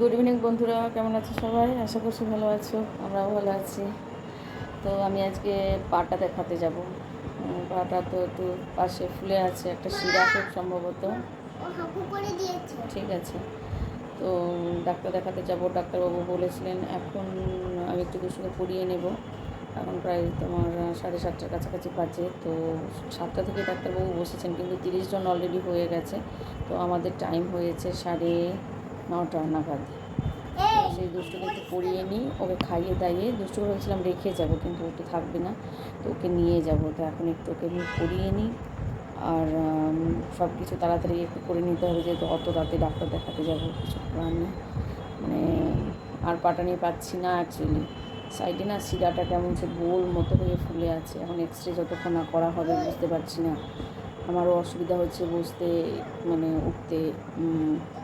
Good evening বন্ধুরা। কেমন আছো সবাই? আশা করছি ভালো আছো। আমরাও ভালো আছি। তো আমি আজকে পাটা দেখাতে যাব। পাটা তো একটু পাশে ফুলে আছে, একটা শিরা খুব সম্ভবত। ঠিক আছে। তো ডাক্তার দেখাতে যাব। ডাক্তারবাবু বলেছিলেন, এখন আমি একটু দুশুকে পড়িয়ে নেব। এখন প্রায় তোমার সাড়ে সাতটার কাছাকাছি বাজে। তো সাতটা থেকে ডাক্তারবাবু বসেছেন, কিন্তু তিরিশ জন অলরেডি হয়ে গেছে। তো আমাদের টাইম হয়েছে সাড়ে নটা নাগাদ সেই দুষ্টুকে একটু পড়িয়ে নিই ওকে খাইয়ে দাইয়ে দুষ্টু ভেবেছিলাম রেখে যাব কিন্তু ও তো থাকবে না তো ওকে নিয়ে যাব। তো এখন একটু ওকে নিয়ে পড়িয়ে নিই আর সব কিছু তাড়াতাড়ি একটু করে নিতে হবে যেহেতু অত রাতে ডাক্তার দেখাতে যাব কিছু করার নেই। মানে আর পাটা নিয়ে পাচ্ছি না অ্যাকচুয়ালি সাইডে না শিরাটা কেমন সে গোল মতো হয়ে ফুলে আছে এখন এক্স রে যতক্ষণ না করা হবে বুঝতে পারছি না। আমারও অসুবিধা হচ্ছে বসতে মানে উঠতে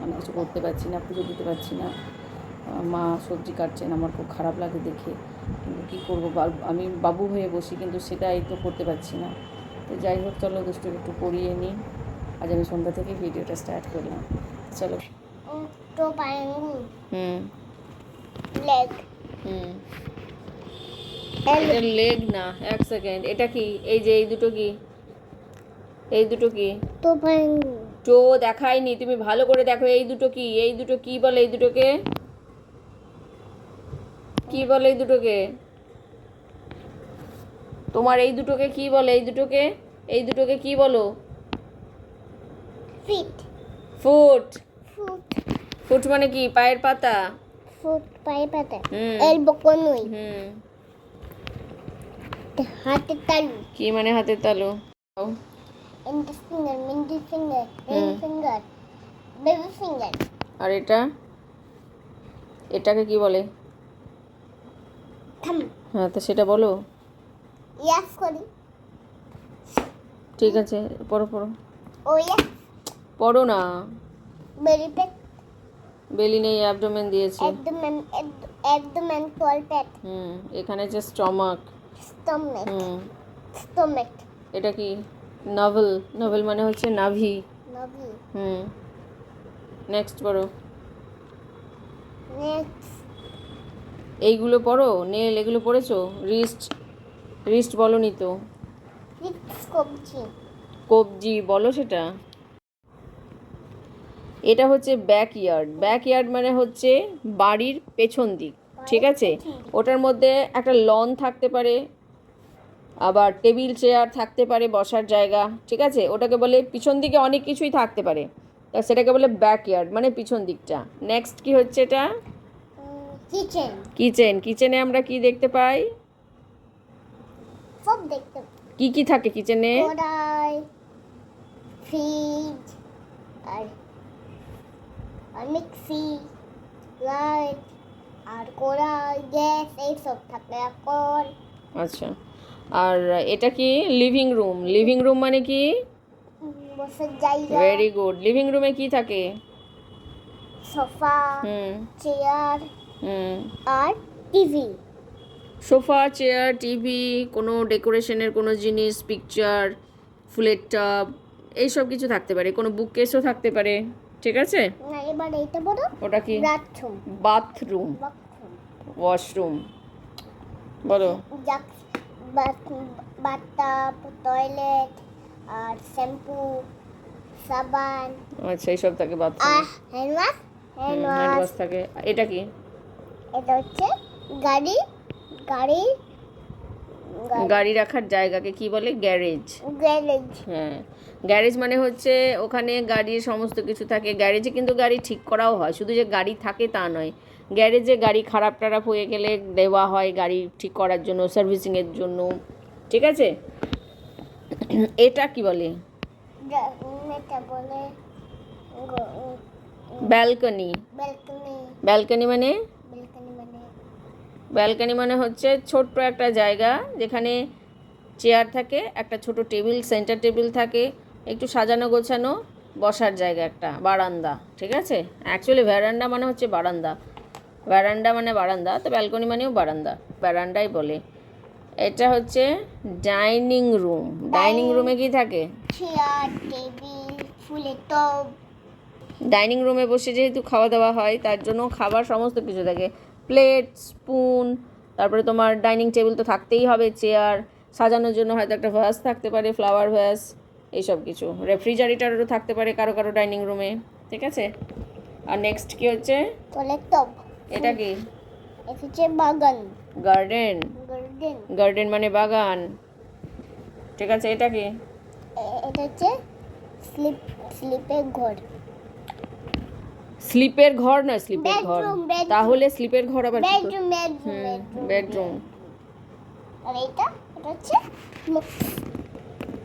মানে কিছু করতে পারছি না পুজো দিতে পারছি না। মা সবজি কাটছেন আমার খুব খারাপ লাগে দেখে। কিন্তু কী করব? আমি বাবু হয়ে বসি কিন্তু সেটাই তো করতে পারছি না। তো যাই হোক চলো দুষ্টুকে একটু পড়িয়ে নিই। আজ আমি সন্ধ্যা থেকে ভিডিওটা স্টার্ট করলাম। চলো। হুম। লেগ। হুম। এটা লেগ না এক সেকেন্ড। এটা কি? এই যে এই দুটো কি? এই দুটো কি? তো দেখায়নি। তুমি ভালো করে দেখো এই দুটো কি? এই দুটো কি বলে এই দুটোকে? কি বলে এই দুটোকে? তোমার এই দুটোকে কি বলে? এই দুটোকে? এই দুটোকে কি বলো? ফিট। ফুট। ফুট। ফুট মানে কি? পায়ের পাতা? ফুট পায়ে পাতা। হুম। এলবো কোনুই। হুম। হাতে তালু। কি মানে হাতের তালু? Index finger middle finger ring. Finger baby finger আর এটা? এটাকে কি বলে? থাম। হ্যাঁ তো সেটা বলো। ইয়াস করি। ঠিক আছে পড়ো পড়ো। ও ইয়াস পড়ো না। বেরি পেট বেলি নেই অ্যাবডোমেন দিয়েছে। একদম এন্ড কল পেট হুম এখানে যে স্টমাক স্টমেক হুম। স্টমেক এটা কি? নভেল নভেল মানে হচ্ছে নাভি। হুম। নেক্সট পড়ো। এইগুলো পড়ো? নেল এগুলো পড়েছো? রিস্ট। রিস্ট বলনি তো। কবজি। কবজি বলো সেটা। এটা হচ্ছে ব্যাক ইয়ার্ড ব্যাক ইয়ার্ড মানে হচ্ছে বাড়ির পেছন দিক। ঠিক আছে? ওটার মধ্যে একটা লন থাকতে পারে। আবার টেবিল চেয়ার থাকতে পারে বসার জায়গা ঠিক আছে? ওটাকে বলে পিছন দিকে অনেক কিছুই থাকতে পারে। তা সেটাকে বলে ব্যাক ইয়ার্ড মানে পিছন দিকটা। নেক্সট কি হচ্ছে এটা? কিচেন কিচেন কিচেনে আমরা কি দেখতে পাই? সব দেখতে কি কি থাকে কিচেনে কড়াই ফ্রিজ আর আর মিক্সি লাইট আর কড়াই গ্যাস এইসব থাকে। এখন আচ্ছা। আর এটা কি লিভিং রুম লিভিং রুম মানে কি? ভেরি গুড লিভিং রুমে কি থাকে? সোফা হুম। চেয়ার হুম। আর টিভি সোফা চেয়ার টিভি কোনো ডেকোরেশনের কোনো জিনিস পিকচার ফুলের টব এইসব কিছু থাকতে পারে। কোনো বুক কেসও থাকতে পারে। ঠিক আছে? এবার এইটা বলো। ওটা কি? বাথরুম বাথরুম বাথরুম ওয়াশরুম বলো। বাথটাব টয়লেট আর শ্যাম্পু সাবান। আচ্ছা এইসব থাকে বাথরুম আর হ্যান্ড ওয়াশ হ্যান্ড ওয়াশ থাকে। এটা কি? এটা হচ্ছে গাড়ি গাড়ি গাড়ি। রাখার জায়গাকে কি বলে? গ্যারেজ। গ্যারেজ। হ্যাঁ। গ্যারেজ মানে হচ্ছে ওখানে গাড়ির সমস্ত কিছু থাকে। গ্যারেজে কিন্তু গাড়ি ঠিক করাও হয়। শুধু যে গাড়ি থাকে তা নয়। গ্যারেজে গাড়ি খারাপ টারাপ হয়ে গেলে দেওয়া হয় গাড়ি ঠিক করার জন্য সার্ভিসিংয়ের জন্য। ঠিক আছে? এটা কি বলে? ব্যালকনি। ব্যালকনি মানে? ব্যালকনি মানে হচ্ছে ছোট্ট একটা জায়গা যেখানে চেয়ার থাকে একটা ছোট টেবিল সেন্টার টেবিল থাকে একটু সাজানো গোছানো বসার জায়গা একটা বারান্দা ঠিক আছে? অ্যাকচুয়ালি ভ্যারান্ডা মানে হচ্ছে বারান্দা। ভ্যারান্ডা মানে বারান্দা তো ব্যালকনি মানেও বারান্দা বারান্দাই বলে। এটা হচ্ছে ডাইনিং রুম। ডাইনিং রুমে কি থাকে? চেয়ার টেবিল ফুলের ডাইনিং রুমে বসে যেহেতু খাওয়া দাওয়া হয় তার জন্য খাবার সমস্ত কিছু থাকে। প্লেট স্পুন তারপরে তোমার ডাইনিং টেবিল তো থাকতেই হবে চেয়ার সাজানোর জন্য হয়তো একটা ভ্যাস থাকতে পারে ফ্লাওয়ার ভ্যাস এইসব কিছু। রেফ্রিজারেটারও থাকতে পারে কারও কারও ডাইনিং রুমে ঠিক আছে? আর নেক্সট কি হচ্ছে? এটা কি? বাগান। গার্ডেন গার্ডেন গার্ডেন মানে বাগান। ঠিক আছে এটা কি? এটা হচ্ছে স্লিপ স্লিপের ঘর। স্লিপের ঘর না স্লিপের ঘর. তাহলে স্লিপের ঘর আবার বেডরুম বেডরুম আর এটা এটা হচ্ছে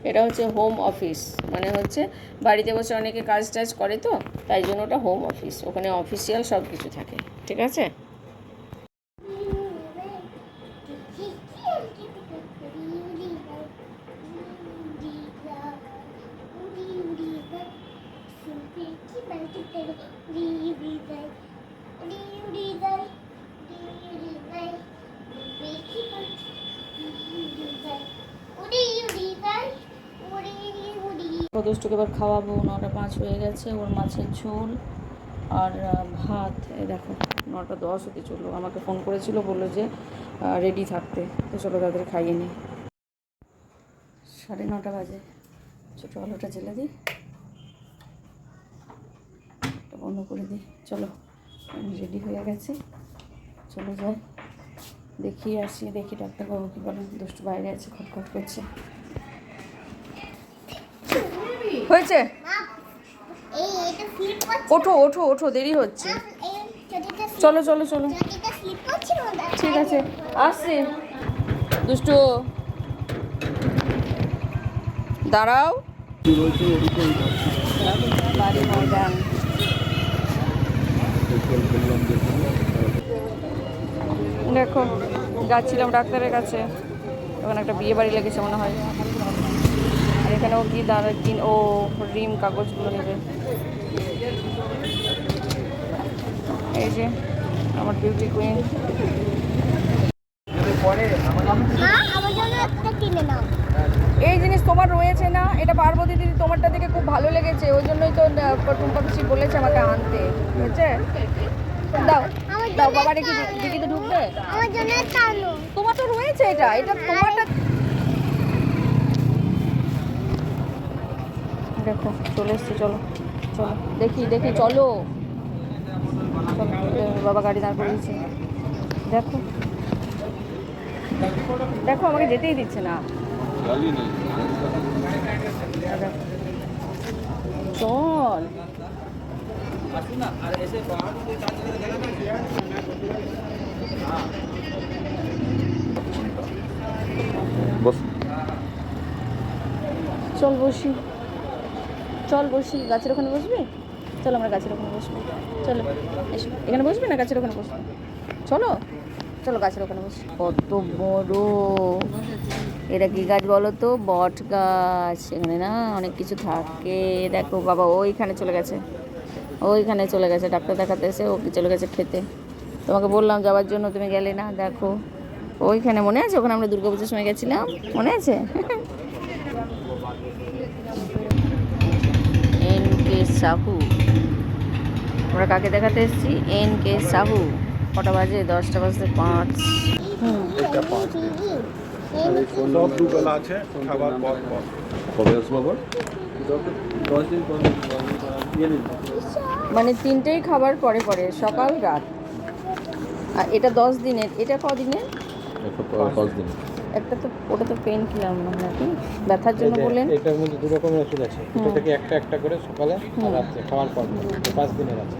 এটা হচ্ছে হোম অফিস মানে হচ্ছে বাড়িতে বসে অনেকে কাজ টাজ করে তো তাই জন্য ওটা হোম অফিস ওখানে অফিসিয়াল সব কিছু থাকে ঠিক আছে? দুষ্টুকে এবার খাওয়াবো, নটা পাঁচ হয়ে গেছে, ওর মাছের ঝোল আর ভাত। দেখো, নটা দশ হতে চলল। আমাকে ফোন করেছিল, বলল যে রেডি থাকতে। তো চলো তাদের খাইয়ে নিই সাড়ে নটা বাজে। ছোটো আলোটা জেলে দিই বন্ধ করে দিই চলো রেডি হয়ে গেছি। চলে যাই। দেখি, আসি, দেখি ডাক্তারবাবু কী বলেন। দুষ্টু বাইরে আছে, খটখট করছে। হয়েছে? ওঠো ওঠো ওঠো, দেরি হচ্ছে। চলো চলো চলো। ঠিক আছে। আসছি। দুষ্টু। দাঁড়াও। দেখো, যাচ্ছিলাম ডাক্তারের কাছে। ওখানে একটা বিয়ে বাড়ি লেগেছে মনে হয়। এখানে ও কি দাঁড়া কিন, ও রিম কাগজগুলো নেবে। এই যে, আমার বিউটি কুইন এই জিনিস তোমার রয়েছে না, এটা পার্বতী দিদি তোমারটা দেখে খুব ভালো লেগেছে, ওই জন্যই তো টুম্পা পিসি বলেছে আমাকে আনতে, বুঝছে? দাও দাও বাবা রেখে ঢুকবে? জন্য একটা আনো তোমার তো রয়েছে এটা এটা তোমারটা দেখো চলে এসছি চলো চলো দেখি দেখি চলো। বাবা গাড়ি দাঁড় করে দিচ্ছে। দেখো দেখো আমাকে যেতেই দিচ্ছে না। চল। বস। চল বসি। চল বসি, গাছের ওখানে বসবি? চল আমরা গাছের ওখানে বসবো। চলো, এসো। এখানে বসবি না গাছের ওখানে বসবো? চলো চলো গাছের ওখানে বসি। কত বড়। এটা কি গাছ বলো তো, বট গাছ। এখানে না অনেক কিছু থাকে। দেখো বাবা, ওইখানে চলে গেছে। ওইখানে চলে গেছে, ডাক্তার দেখাতে এসে ও চলে গেছে খেতে। তোমাকে বললাম যাওয়ার জন্য, তুমি গেলে না, দেখো। ওইখানে মনে আছে? ওখানে আমরা দুর্গাপুজোর সময় গেছিলাম? মনে আছে? কে সাহু আমরা কাকে দেখাতে এসেছি? এন কে সাহু কটা বাজে? দশটা বাজতে পাঁচ। ইয়ে মানে তিনটেই খাবার পরে পরে সকাল রাত। আর এটা দশ দিনের। এটা কদিনের? পাঁচ দিন একটা তো ওটা তো পেন কিলাম না নাকি ব্যথার জন্য বললেন? এটার মধ্যে দু রকমের ওষুধ আছে। এটা থেকে একটা একটা করে সকালে আর রাত্রে খাওয়ার পর পাঁচ দিনের আছে।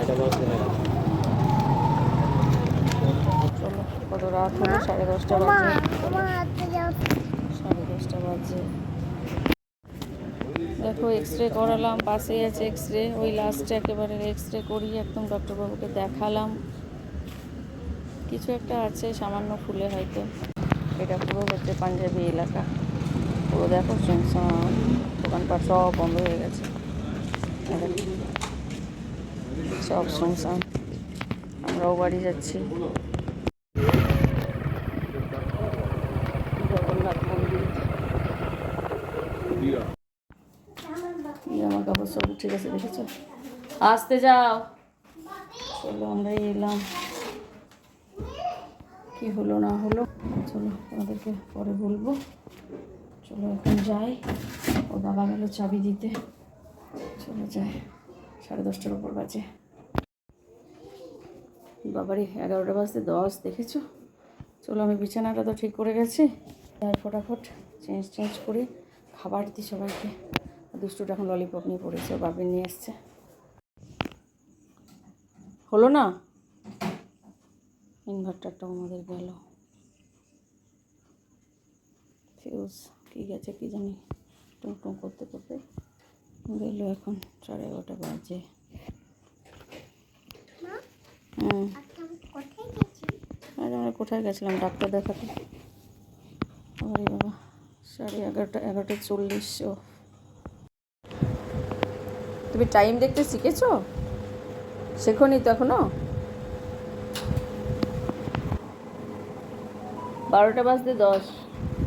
এটা দশ দিনের আছে। চলো কত রাত হলো? সাড়ে দশটা মা বাজে সাড়ে দশটা বাজে। দেখো এক্স রে করালাম পাশেই আছে এক্স রে ওই লাস্টে একেবারে এক্স রে করিয়ে একদম ডক্টরবাবুকে দেখালাম। কিছু একটা আছে সামান্য ফুলে হয়তো। এটা পুরো হচ্ছে পাঞ্জাবি এলাকা। পুরো দেখো দোকানপাট সব বন্ধ হয়ে গেছে। সব শুনশান আমরাও বাড়ি যাচ্ছি। জগন্নাথ জামা কাপড় সব ঠিক আছে, দেখেছ? আসতে যাও। চলো আমরা এলাম। কি হলো না হলো, চলো তোমাদেরকে পরে বলব। চলো এখন যাই। ও বাবা গেল চাবি দিতে। চলো যাই। সাড়ে দশটার উপর বাজে। বাবারে, এগারোটা বাজতে দশ, দেখেছ? চলো আমি বিছানাটা তো ঠিক করে গেছি। যাই ফটাফট চেঞ্জ চেঞ্জ করে খাবার দিই সবাইকে। দুষ্টুটা এখন ললিপপ নিয়ে পড়েছে বাপি নিয়ে এসছে হলো না? ইনভার্টারটাও আমাদের গেল। ফিউজ কী গেছে কী জানি টুং টুং করতে করতে গেল এখন সাড়ে এগারোটা বাজে। আমি কোথায় আমরা কোথায় গেছিলাম ডাক্তার দেখাতে? আরে বাবা সাড়ে এগারোটা এগারোটা চল্লিশ ও। তুমি টাইম দেখতে শিখেছো? শেখোনি তো এখনও? বারোটা বাজতে দশ।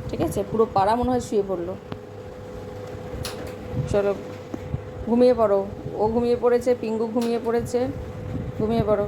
ঠিক আছে? পুরো পাড়া মনে হয় শুয়ে পড়ল। চলো, ঘুমিয়ে পড়ো। ও ঘুমিয়ে পড়েছে পিঙ্গু ঘুমিয়ে পড়েছে। ঘুমিয়ে পড়ো।